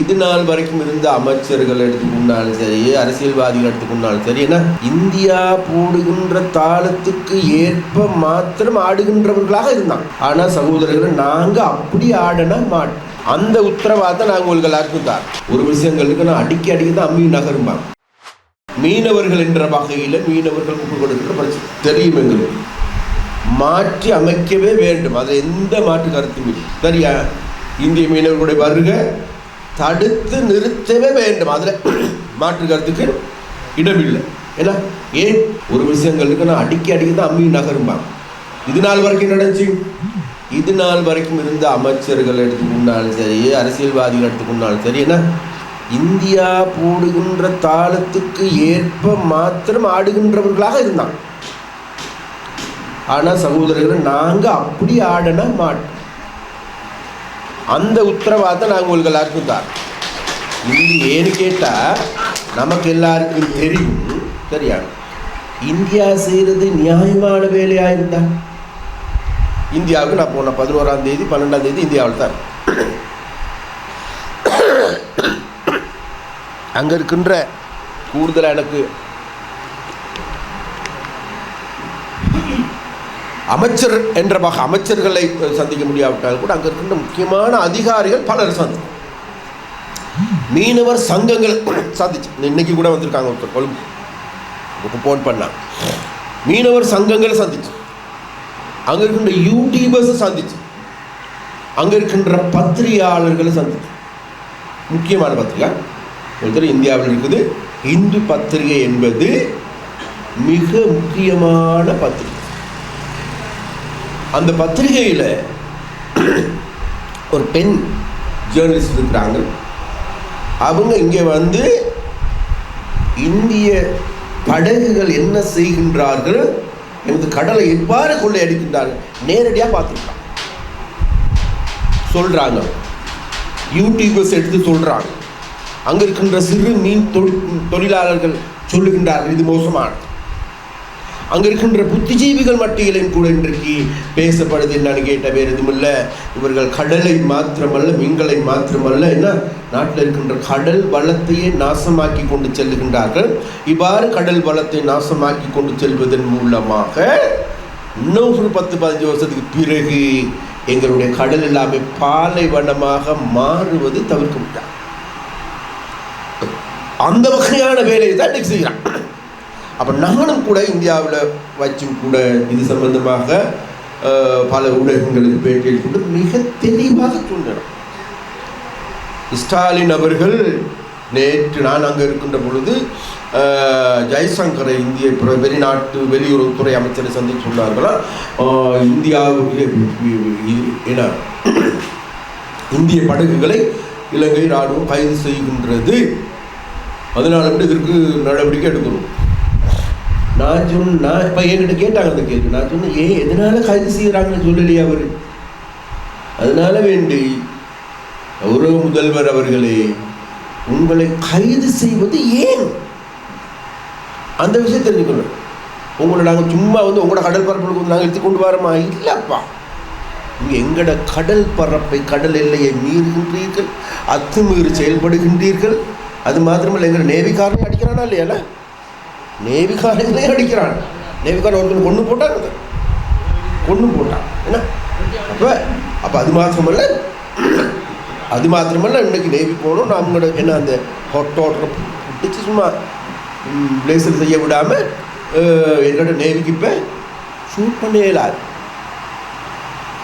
இது நாள் வரைக்கும் இருந்த அமைச்சர்கள் எடுத்துக்கொண்டாலும் சரி அரசியல்வாதிகள் எடுத்துக்கொண்டாலும் சரி ஏன்னா இந்தியா போடுகின்ற தாளத்துக்கு ஏற்ப மாத்திரம் ஆடுகின்றவர்களாக இருந்தாங்க. ஆனால் சகோதரர்கள் நாங்கள் அப்படி ஆடனா மாட்டோம். அந்த உத்தரவாதத்தை நாங்கள் உங்களுக்கு எல்லாருக்கும் தான் ஒரு விஷயங்களுக்கு நான் அடிக்கி அடிக்கி தான் அம்மி நகரும்பாங்க. மீனவர்கள் என்ற வகையில் மீனவர்கள் முகம் கொடுக்கிற பிரச்சனை. தெரியும் எங்களுக்கு. மாற்றி அமைக்கவே வேண்டும். அதில் எந்த மாற்று கருத்தும் இல்லை. சரியா? இந்திய மீனவர்களுடைய வருகை தடுத்து நிறுத்தவே வேண்டும். அதில் மாற்று கருத்துக்கு இடமில்லை. ஏன்னா ஏன்? ஒரு விஷயங்களுக்கு நான் அடிக்கி அடிக்க தான் அம்மி நகரும்பாங்க. இது நாள் வரைக்கும் நடந்துச்சு. இது நாள் வரைக்கும் இருந்த அமைச்சர்கள் எடுத்துக்கொண்டாலும் சரி அரசியல்வாதிகள் எடுத்துக்கொண்டாலும் சரி ஏன்னா இந்தியா போடுகின்ற தாளத்துக்கு ஏற்ப மாத்திரம் ஆடுகின்றவர்களாக இருந்தாங்க. ஆனால் சகோதரர்கள் நாங்கள் அப்படி ஆடனா மாட்டோம். அந்த உத்தரவாதத்தை நாங்கள் உங்களுக்கு எல்லாருக்கும் தான் இது ஏன்னு கேட்டால் நமக்கு எல்லாருக்கும் தெரியும். சரியா இந்தியா செய்கிறது நியாயமான வேலையாக இருந்தா? இந்தியாவுக்கு நான் போன பதினோராம் தேதி பன்னெண்டாம் தேதி இந்தியாவில் தான் அங்கே இருக்கின்ற கூடுதலாக எனக்கு அமைச்சர் என்ற வகை அமைச்சர்களை சந்திக்க முடியாவிட்டால் கூட அங்கே இருக்கின்ற முக்கியமான அதிகாரிகள் பலர் சந்தி மீனவர் சங்கங்கள் சந்திச்சு. இன்னைக்கு கூட வந்திருக்காங்க ஒருத்தர் கொழும்பு. ஃபோன் பண்ணா. மீனவர் சங்கங்கள் சந்திச்சு. அங்கே இருக்கின்ற யூடியூபர்ஸை சந்திச்சு. அங்கே இருக்கின்ற பத்திரிகையாளர்களை சந்திச்சு. முக்கியமான பத்திரிகை. ஒருத்தர் இந்தியாவில் இருக்குது. இந்து பத்திரிகை என்பது மிக முக்கியமான பத்திரிகை. அந்த பத்திரிகையில் ஒரு பெண் ஜேர்னலிஸ்ட் இருக்கிறாங்க. அவங்க இங்கே வந்து இந்திய படகுகள் என்ன செய்கின்றார்கள் எனது கடலை எவ்வாறு கொள்ளையடிக்கின்றார்கள் நேரடியாக பார்த்துருக்காங்க. சொல்கிறாங்க யூடியூபர்ஸ் எடுத்து சொல்கிறாங்க அங்கே இருக்கின்ற சிறு மீன் தொழில் தொழிலாளர்கள் சொல்லுகின்றார்கள் இது மோசமானது. அங்கே இருக்கின்ற புத்திஜீவிகள் மட்டியிலும் கூட இன்றைக்கு பேசப்படுது என்னன்னு கேட்ட வேறு எதுவும் இல்லை. இவர்கள் கடலை மாத்திரமல்ல மீன்களை மாத்திரமல்ல என்ன? நாட்டில் இருக்கின்ற கடல் வளத்தையே நாசமாக்கி கொண்டு செல்லுகின்றார்கள். இவ்வாறு கடல் வளத்தை நாசமாக்கி கொண்டு செல்வதன் மூலமாக இன்னும் ஒரு பத்து பதினஞ்சு வருஷத்துக்கு பிறகு எங்களுடைய கடல் எல்லாமே பாலைவனமாக மாறுவது தவிர்க்க முடியாது. அந்த வகையான வேலையை தான் இன்னைக்கு செய்கிறான். அப்போ நானும் கூட இந்தியாவில் வச்சும் கூட இது சம்பந்தமாக பல ஊடகங்களுக்கு பேட்டியில் கொண்டு மிக தெளிவாக சொன்னேன் ஸ்டாலின் அவர்கள் நேற்று நான் அங்கே இருக்கின்ற பொழுது ஜெய்சங்கரை இந்திய வெளிநாட்டு வெளியுறவுத்துறை அமைச்சரை சந்தித்து சொன்னார்களா இந்தியாவுடைய என இந்திய படகுகளை இலங்கை ராணுவம் கைது செய்கின்றது. அதனால இதற்கு நடவடிக்கை எடுக்கணும். நான் சொன்ன நான் இப்போ என்கிட்ட கேட்டாங்க அந்த கேள்வி. நான் சொன்னேன் ஏன் எதனால கைது செய்கிறாங்கன்னு சொல்லலையே அவர்? அதனால வேண்டி கௌரவ முதல்வர் அவர்களே உங்களை கைது செய்வது ஏன்? அந்த விஷயம் தெரிஞ்சுக்கணும். உங்களை நாங்கள் சும்மா வந்து உங்களோட கடல் பரப்புக்கு வந்து நாங்கள் எடுத்து கொண்டு வரோமா? இல்லைப்பா. நீங்கள் எங்களோட கடல் பரப்பை கடல் எல்லையை மீறுகின்றீர்கள் அத்துமீறி செயல்படுகின்றீர்கள். அது மாத்திரமல்ல எங்கள் நேவிக்காரனே அடிக்கிறானா இல்லையால நேவிகாரங்களே அடிக்கிறான். நேவிகாரன் ஒருத்தர் கொண்டு போட்டாங்க கொண்டு போட்டான் என்ன? அப்போ அப்போ அது மாத்திரமல்ல. அது மாத்திரமல்ல இன்னைக்கு நேவி போகணும். நம்மளோட என்ன அந்த ஹொட் வாட்டரை பிடிச்சி சும்மா பிளேசர் செய்ய விடாமல் என்னோட நேவிக்கு இப்போ ஷூட் பண்ண இயலாது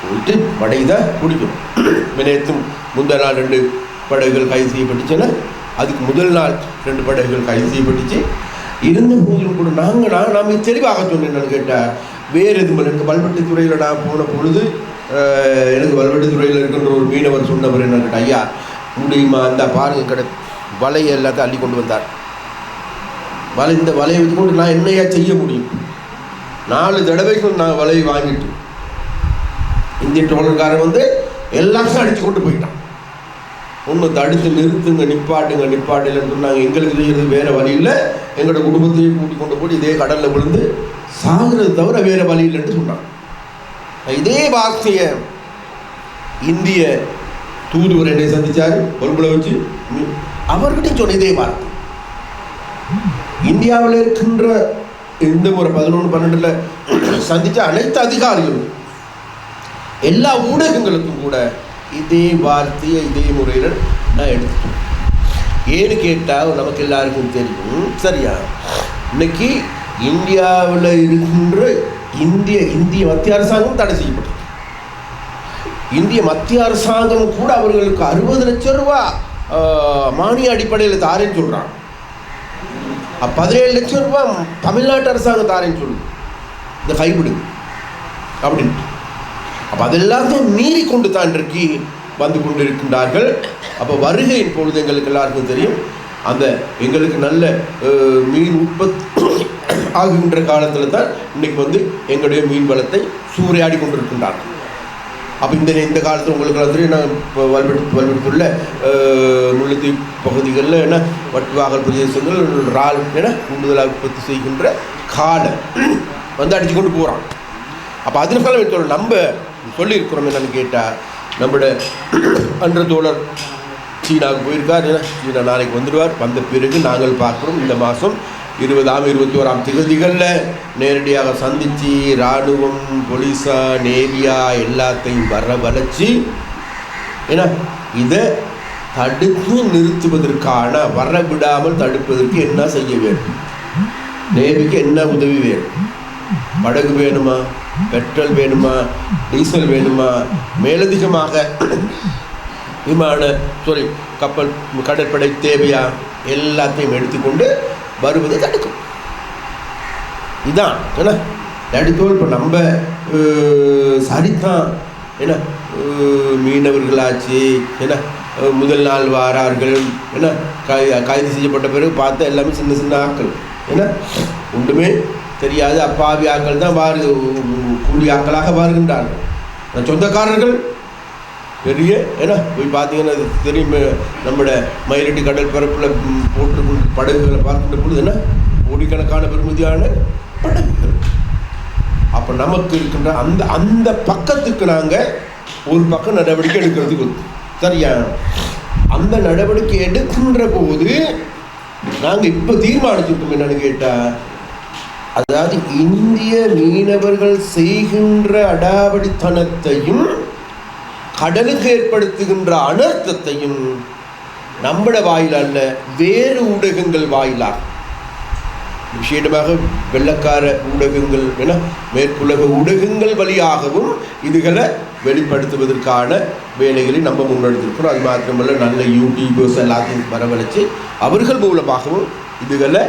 போயிட்டு படை தான் பிடிக்கும் வினயத்தும் முந்த நாள் ரெண்டு படகுகள் கைது செய்யப்பட்டுச்சுன்னா அதுக்கு முதல் நாள் ரெண்டு படகுகள் கைது செய்யப்பட்டுச்சு. இருந்த போதிலும் கூட நாங்கள் நான் நாம் தெளிவாக சொன்னேன் கேட்டால் வேறு எதுவும் எனக்கு வல்வெட்டி துறையில் நான் போன பொழுது எனக்கு வல்வெட்டி துறையில் இருக்கின்ற ஒரு மீனவர் சொன்னவர் என்ன கேட்டால் ஐயா முடியுமா? அந்த பாருங்க கடை வலையை எல்லாத்தையும் அள்ளி கொண்டு வந்தார். வலை இந்த வலையை வச்சு கொண்டு நான் என்னையா செய்ய முடியும்? நாலு தடவைக்கும் நான் வலையை வாங்கிட்டு இந்திய டோலர்காரன் வந்து எல்லாத்தையும் அடித்து கொண்டு போயிட்டான். ஒன்று தடுத்து நிறுத்துங்க நிப்பாட்டுங்க நிப்பாட்டுலன்னு சொன்னாங்க. எங்களுக்கு வேறு வேற வழி இல்லை. எங்களோட குடும்பத்தையும் கூட்டி கொண்டு போய் இதே கடலில் விழுந்து சாகிறது தவிர வேறு வழி இல்லைன்னு சொன்னாங்க. இதே வார்த்தையை இந்திய தூதுவர் என்னை சந்தித்தார் கொழும்புல வச்சு. அவர்கிட்ட சொன்ன இதே வார்த்தை. இந்தியாவில் இருக்கின்ற இந்த முறை பதினொன்று பன்னெண்டில் சந்தித்த அனைத்து அதிகாரிகளும் எல்லா ஊடகங்களுக்கும் கூட இதே வார்த்தையை இதே முறையில் நான் எடுத்துட்டேன் ஏன்னு கேட்டால் நமக்கு எல்லாருக்கும் தெரியும் சரியா இன்னைக்கு இந்தியாவில் இருக்கின்ற இந்திய இந்திய மத்திய அரசாங்கம் தடை செய்யப்பட்டது இந்திய மத்திய அரசாங்கம் கூட அவர்களுக்கு அறுபது லட்சம் ரூபா மானிய அடிப்படையில் தாரேன்னு சொல்கிறான் பதினேழு லட்சம் ரூபாய் தமிழ்நாட்டு அரசாங்கம் தாரேன்னு சொல்லுது இந்த கைவிடு அப்படின்ட்டு அப்போ அதெல்லாத்தையும் மீறி கொண்டு தான் இன்றைக்கு வந்து கொண்டிருக்கின்றார்கள். அப்போ வருகையின் பொழுது எங்களுக்கு எல்லாருக்கும் தெரியும். அந்த எங்களுக்கு நல்ல மீன் உற்பத்தி ஆகுகின்ற காலத்தில் தான் இன்னைக்கு வந்து எங்களுடைய மீன் வளத்தை சூறையாடி கொண்டிருக்கின்றார்கள். அப்போ இந்த இந்த காலத்தில் உங்களுக்கு வந்து நான் இப்போ வல்வெடுத்து வல்வெடுத்துள்ள முல்லைத்தீவு பகுதிகளில் என்ன வட்டுவாகல் பிரதேசங்கள் இறால் என கூடுதலாக உற்பத்தி செய்கின்ற காடை வந்து அடித்து கொண்டு போகிறான் அப்போ அதில் நம்ம சொல்லியிருக்கிறோம் என்னன்னு கேட்டால் நம்முடைய அன்ற தோழர் சீனாவுக்கு போயிருக்கார். ஏன்னா சீனா நாளைக்கு வந்துடுவார். வந்த பிறகு நாங்கள் பார்க்குறோம். இந்த மாதம் இருபதாம் இருபத்தி ஓராம் திகதிகளில் நேரடியாக சந்தித்து இராணுவம் போலீஸா நேவியா எல்லாத்தையும் வர வளைச்சி ஏன்னா இதை தடுத்து நிறுத்துவதற்கான வர விடாமல் தடுப்பதற்கு என்ன செய்ய வேண்டும்? நேவிக்கு என்ன உதவி வேணும் படகு வேணுமா? பெட்ரோல் வேணுமா? டீசல் வேணுமா? மேலதிகமாக விமான சாரி கப்பல் கடற்படை தேவையா? எல்லாத்தையும் எடுத்துக்கொண்டு வருவதை தடுக்கும். இதான் என்ன? தடுத்தோல் இப்போ நம்ம அஹ், சரிதான் என்ன? மீனவர்களாச்சு என்ன? முதல் நாள் வாரார்கள் என்ன? கை கைது செய்யப்பட்ட பிறகு பார்த்தா எல்லாமே சின்ன சின்ன ஆக்கள் என்ன? ஒன்றுமே தெரியாது. அப்பாவி ஆக்கள் தான் வாரு கூலி ஆக்களாக வருகின்றார்கள். நான் சொந்தக்காரர்கள் பெரிய ஏன்னா போய் பார்த்தீங்கன்னா அது தெரியும் நம்மளோட மயிலட்டி கடல் பரப்பில் போட்டு படகுகளை பார்க்கின்ற பொழுது என்ன? கோடிக்கணக்கான பெருமதியான படகுகள். அப்போ நமக்கு இருக்கின்ற அந்த அந்த பக்கத்துக்கு நாங்கள் ஒரு பக்கம் நடவடிக்கை எடுக்கிறதுக்கு சரியா? அந்த நடவடிக்கை எடுக்கின்ற போது நாங்கள் இப்போ தீர்மானிச்சிருக்கோம் என்னன்னு கேட்டால் அதாவது இந்திய மீனவர்கள் செய்கின்ற அடாவடித்தனத்தையும் கடலுக்கு ஏற்படுத்துகின்ற அனர்த்தத்தையும் நம்மட வாயிலல்ல வேறு ஊடகங்கள் வாயிலாக. விசேடமாக வெள்ளக்கார ஊடகங்கள் என மேற்குலக ஊடகங்கள் வழியாகவும் இதுகளை வெளிப்படுத்துவதற்கான வேலைகளை நம்ம முன்னெடுத்திருக்கிறோம். அது மாத்திரமல்ல நல்ல யூடியூபர்ஸ் எல்லாத்தையும் வரவழைச்சு அவர்கள் மூலமாகவும் இதுகளை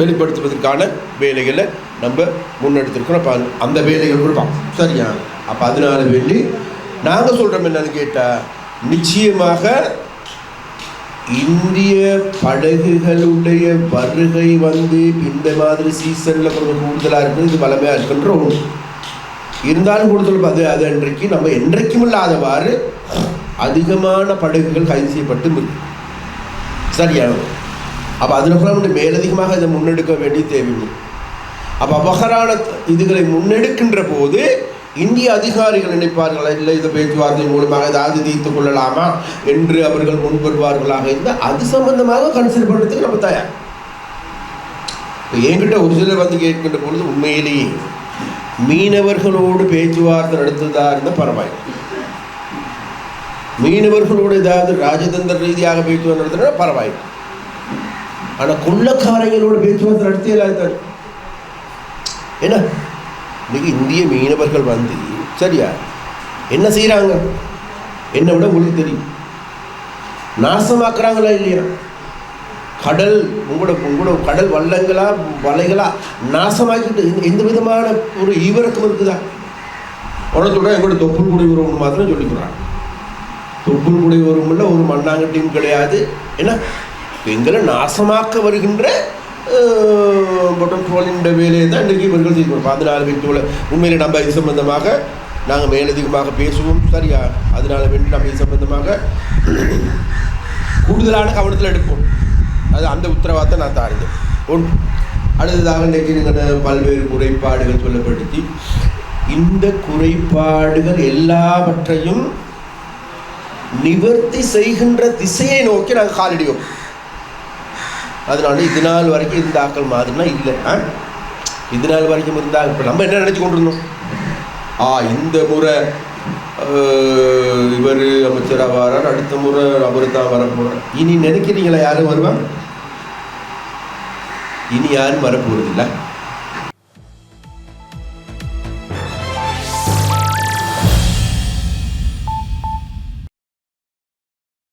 வெளிப்படுத்துவதற்கான வேலைகளை நம்ம முன்னெடுத்திருக்கிறோம். அப்போ அந்த வேலைகள் கூட சரியா? அப்போ அதனால வேண்டி நாங்கள் சொல்கிறோம் என்னன்னு கேட்டால் நிச்சயமாக இந்திய படகுகளுடைய வருகை வந்து இந்த மாதிரி சீசனில் கொஞ்சம் கூடுதலாக இருக்குது. இது வளமையாக இருக்குன்றோம் ஒன்று. இருந்தாலும் கூடுதல் அது அது அன்றைக்கு நம்ம என்றைக்கும் இல்லாதவாறு அதிகமான படகுகள் கைது செய்யப்பட்டு இருக்கு. அப்போ அதில் வந்து மேலதிகமாக இதை முன்னெடுக்க வேண்டிய தேவையில்லை. அப்போ அபகரான இதுகளை முன்னெடுக்கின்ற போது இந்திய அதிகாரிகள் நினைப்பார்கள்? இல்லை இந்த பேச்சுவார்த்தை மூலமாக ஏதாவது தீர்த்து கொள்ளலாமா என்று அவர்கள் முன்வருவார்களாக இருந்தால் அது சம்பந்தமாக கன்சிடர் பண்ணுறதுக்கு நம்ம தயார். இப்ப என்கிட்ட ஒரு சிலர் வந்து கேட்கின்ற பொழுது உண்மையிலேயே மீனவர்களோடு பேச்சுவார்த்தை நடத்துவதா இருந்தால் பரவாயில்லை. மீனவர்களோடு ஏதாவது ராஜதந்திர ரீதியாக பேச்சுவார்த்தை நடத்தினா பரவாயில்லை. ஆனால் கொள்ளக்காரங்களோட பேச்சுவார்த்தை நடத்தியலாம் தான் என்ன? இன்னைக்கு இந்திய மீனவர்கள் வந்து சரியா? என்ன செய்கிறாங்க என்னை விட உங்களுக்கு தெரியும். நாசமாக்குறாங்களா இல்லையா? கடல் உங்களோட உங்களோட கடல் வள்ளங்களா வலைகளா நாசமாக்கிட்டு எந்த- விதமான ஒரு ஈவரக்கம் இருக்குதா? உடனே எங்களோட தொப்புள் குடி உறவுன்னு மாத்திரம் சொல்லிக்கிறாங்க தொப்புள் குடி உறவுமில்ல ஒரு மண்ணாங்கட்டியும் கிடையாது. ஏன்னா எங்களை நாசமாக்க வருகின்ற பொட்டோலின் வேலையை தான் இன்றைக்கு இவர்கள் செய்யணும் பதினாலு வீட்டுல உண்மையில் நம்ம இது சம்பந்தமாக நாங்கள் மேலதிகமாக பேசுவோம் சரியா? அதனால வேண்டி நம்ம இது சம்பந்தமாக கூடுதலான கவனத்தில் எடுப்போம். அது அந்த உத்தரவாதத்தை நான் தாருந்தேன் ஒன்று அடுத்ததாக இன்றைக்கு நீங்கள் பல்வேறு குறைபாடுகள் சொல்லப்படுத்தி இந்த குறைபாடுகள் எல்லாவற்றையும் நிவர்த்தி செய்கின்ற திசையை நோக்கி நாங்கள் காலடிவோம். அதனால இது நாள் வரைக்கும் இருந்த ஆக்கள் மாதிரினா இல்லை. ஆ? இது நாள் வரைக்கும் இருந்தால் இப்போ நம்ம என்ன நினச்சி கொண்டிருந்தோம்? ஆ இந்த முறை இவர் அமைச்சராக வரார் அடுத்த முறை அவர் தான் வரப்போகிறார் இனி நினைக்கிறீங்களா யாரும் வருவாங்க இனி யாரும் வரப்போகிறதில்லை